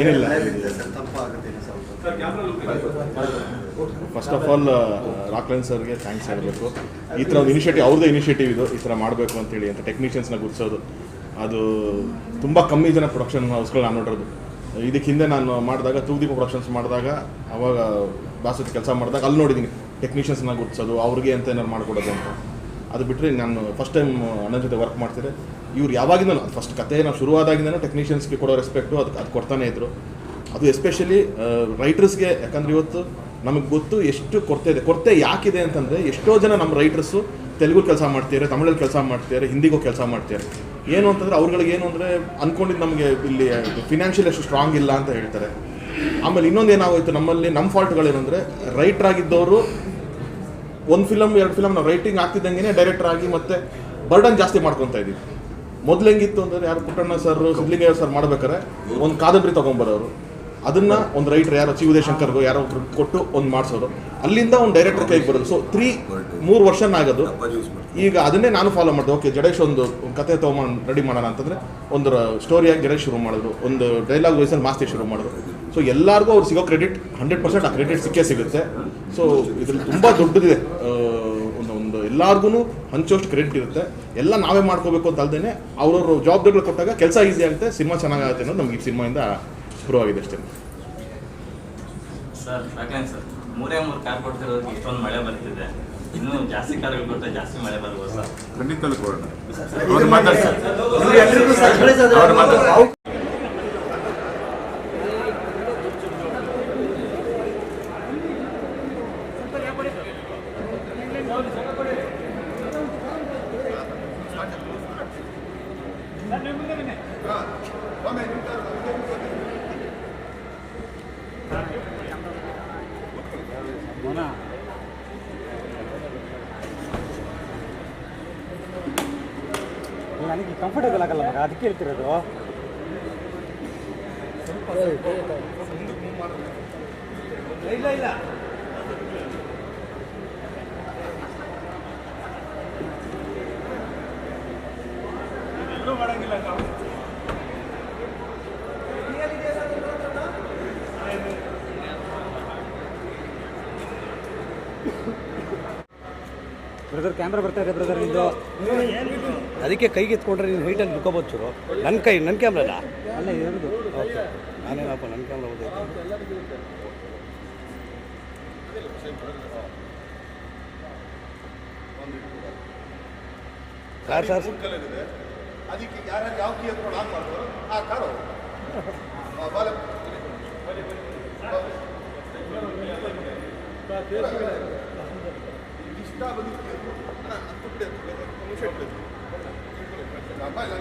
ಏನಿಲ್ಲ. First of all Rockline ಸರ್ಗೆ thanks ಹೇಳಬೇಕು. ಈ ಥರ ಒಂದು ಇನಿಷಿಯೇಟಿವ್ ಅವ್ರದ್ದೇ ಇನಿಷಿಯೇಟಿವ್ ಇದು, ಈ ಥರ ಮಾಡಬೇಕು ಅಂತೇಳಿ ಅಂತ ಟೆಕ್ನಿಷಿಯನ್ಸ್ನ ಗುರ್ಸೋದು. ಅದು ತುಂಬ ಕಮ್ಮಿ ಜನ ಪ್ರೊಡಕ್ಷನ್ ಹೌಸ್ಗಳು ನಾನು ನೋಡಿರೋದು. ಇದಕ್ಕೆ ಹಿಂದೆ ನಾನು ಮಾಡಿದಾಗ ತೂದೀಪ ಪ್ರೊಡಕ್ಷನ್ಸ್ ಮಾಡಿದಾಗ, ಅವಾಗ ಬಾಸತಿ ಕೆಲಸ ಮಾಡಿದಾಗ, ಅಲ್ಲಿ ನೋಡಿದ್ದೀನಿ ಟೆಕ್ನಿಷಿಯನ್ಸ್ನ ಗುರ್ಸೋದು, ಅವ್ರಿಗೆ ಅಂತ ಏನಾರು ಮಾಡಿಕೊಡೋದು ಅಂತ. ಅದು ಬಿಟ್ಟರೆ ನಾನು ಫಸ್ಟ್ ಟೈಮ್ ಅಣ್ಣನ ಜೊತೆ ವರ್ಕ್ ಮಾಡ್ತಿದ್ರೆ ಇವ್ರು ಯಾವಾಗಿಂದ ಫಸ್ಟ್ ಕತೆ ನಾವು ಶುರುವಾದಾಗಿಂದನೂ ಟೆಕ್ನಿಷಿಯನ್ಸ್ಗೆ ಕೊಡೋ ರೆಸ್ಪೆಕ್ಟು ಅದಕ್ಕೆ ಅದು ಕೊಡ್ತಾನೆ ಇದ್ದರು ಅದು ಎಸ್ಪೆಷಲಿ ರೈಟರ್ಸ್ಗೆ ಯಾಕಂದ್ರೆ ಇವತ್ತು ನಮಗೆ ಗೊತ್ತು ಎಷ್ಟು ಕೊರತೆ ಇದೆ. ಕೊರತೆ ಯಾಕಿದೆ ಅಂತಂದರೆ, ಎಷ್ಟೋ ಜನ ನಮ್ಮ ರೈಟರ್ಸು ತೆಲುಗು ಕೆಲಸ ಮಾಡ್ತಿದ್ದಾರೆ ತಮಿಳಲ್ಲಿ ಕೆಲಸ ಮಾಡ್ತಿದ್ದಾರೆ ಹಿಂದಿಗೂ ಕೆಲಸ ಮಾಡ್ತಿದ್ದಾರೆ ಏನು ಅಂತಂದರೆ, ಅವ್ರುಗಳಿಗೆ ಏನು ಅಂದರೆ ಅಂದ್ಕೊಂಡಿದ್ದು ನಮಗೆ ಇಲ್ಲಿ ಫಿನಾನ್ಷಿಯಲ್ ಅಷ್ಟು ಸ್ಟ್ರಾಂಗ್ ಇಲ್ಲ ಅಂತ ಹೇಳ್ತಾರೆ. ಆಮೇಲೆ ಇನ್ನೊಂದು ಏನಾಗೋಯ್ತು, ನಮ್ಮಲ್ಲಿ ನಮ್ಮ ಫಾಲ್ಟ್ಗಳೇನೆಂದರೆ ರೈಟರ್ ಆಗಿದ್ದವರು ಒಂದು ಫಿಲಮ್ ಎರಡು ಫಿಲಮ್ ನಾವು ರೈಟಿಂಗ್ ಆಗ್ತಿದ್ದಂಗೆ ಡೈರೆಕ್ಟರ್ ಆಗಿ ಮತ್ತೆ ಬರ್ಡನ್ ಜಾಸ್ತಿ ಮಾಡ್ಕೊತಾ ಇದ್ದೀವಿ. ಮೊದ್ಲು ಹೆಂಗಿತ್ತು ಅಂದರೆ ಯಾರು ಪುಟ್ಟಣ್ಣ ಸರ್ ಸಿದ್ಲಿಂಗಯ್ಯ ಸರ್ ಮಾಡ್ಬೇಕಾರೆ ಒಂದು ಕಾದಂಬರಿ ತಗೊಂಬರೋರು. ಅದನ್ನ ಒಂದು ರೈಟರ್ ಯಾರೋ ಚಿ ಉದಯಶಂಕರ್ಗೋ ಯಾರೋ ಒಬ್ರು ಕೊಟ್ಟು ಒಂದು ಮಾಡಿಸೋರು. ಅಲ್ಲಿಂದ ಒಂದು ಡೈರೆಕ್ಟರ್ ಕೈಗೆ ಬರೋದು. ಸೊ ತ್ರೀ ಮೂರು ವರ್ಷ ಆಗೋದು. ಈಗ ಅದನ್ನೇ ನಾನು ಫಾಲೋ ಮಾಡಿದೆ. ಓಕೆ ಜಡೇಶ್ ಒಂದು ಕತೆ ತೊಗೊಂಡು ರೆಡಿ ಮಾಡೋಣ ಅಂತಂದ್ರೆ ಒಂದು ಸ್ಟೋರಿಯಾಗಿ ಜಡೇಶ್ ಶುರು ಮಾಡಿದ್ರು. ಒಂದು ಡೈಲಾಗ್ ವಯಸ್ಸಲ್ಲಿ ಮಾಸ್ತಿ ಶುರು ಮಾಡಿದ್ರು. ಸೊ ಎಲ್ಲರಿಗೂ ಅವ್ರು ಸಿಗೋ ಕ್ರೆಡಿಟ್ ಹಂಡ್ರೆಡ್ ಪರ್ಸೆಂಟ್ ಆ ಕ್ರೆಡಿಟ್ ಸಿಕ್ಕೇ ಸಿಗುತ್ತೆ ಸೊ ಇದ್ರಲ್ಲಿ ತುಂಬ ದೊಡ್ಡದಿದೆ ಒಂದು ಒಂದು ಎಲ್ಲರಿಗೂ ಹಂಚೋಷ್ಟು ಕ್ರೆಡಿಟ್ ಇರುತ್ತೆ ಎಲ್ಲ ನಾವೇ ಮಾಡ್ಕೋಬೇಕು ಅಂತ ಅಲ್ದೇನೆ ಅವ್ರವ್ರ ಜವಾಬ್ದಾರಿಗಳು ಕೊಟ್ಟಾಗ ಕೆಲಸ ಈಸಿ ಆಗುತ್ತೆ ಸಿನಿಮಾ ಚೆನ್ನಾಗುತ್ತೆ ಅನ್ನೋದು ನಮ್ಗೆ ಈ ಸಿನಿಮಾಯಿಂದ ಪ್ರೂವ್ ಆಗಿದೆ ಅಷ್ಟೇ ಸರ್ ಸರ್ ಮೂರೇ ಮೂರು ಕಾರ್ ಕೊಡ್ತಿರೋದಕ್ಕೆ ಇಷ್ಟೊಂದು ಮಳೆ ಬರ್ತಿದೆ ಇನ್ನೂ ಜಾಸ್ತಿ ಕಾರ್ಗಳು ಕೊಟ್ಟರೆ ಜಾಸ್ತಿ ಮಳೆ ಬರ್ಬೋದು ಸರ್ ಕೊಡೋಣ ಅವ್ರು ಮಾತಾಡ್ತಾರೆ ಎಲ್ರಿಗೂ ಸರ್ಪ್ರೈಸ್ ಆದ್ರೆ ಅವ್ರು ಮಾತಾಡ್ತಾರೆ. ಅವ್- ನನಗೆ ಕಂಫರ್ಟೇಬಲ್ ಆಗಲ್ಲ ಮಗ ಅದಕ್ಕೆ ಹೇಳ್ತಿರೋದು ಇಲ್ಲ ಇಲ್ಲ ಬ್ರದರ್ ಕ್ಯಾಮ್ರಾ ಬರ್ತಾ ಇದೆ ಬ್ರದರ್ ನಿಂದು? ಅದಕ್ಕೆ ಕೈಗೆ ಎತ್ಕೊಂಡ್ರೆ ನೀನು ಹೈಟಲ್ಲಿ ನುಕ್ಕೋಬೋದು ಚೂರು. ನನ್ನ ಕೈ ನನ್ನ ಕ್ಯಾಮ್ರಲ್ಲ ಅಲ್ಲ ಇರೋದು. ಓಕೆ ನಾನೇನಪ್ಪ ನನ್ನ ಕ್ಯಾಮ್ರಾ ಓದಿ ಸರ್ ಸರ್ ಅದಕ್ಕೆ ಯಾರ್ಯಾರು ಯಾವ ಕೀ ಎತ್ಕೊಂಡು ಆನ್ ಮಾಡ್ತಾರೋ ಆ ಕಾರು ಬಾಲ ಇಷ್ಟ ಬಂದಿತ್ತು. ಅಮ್ಮ, ಇಲ್ಲ.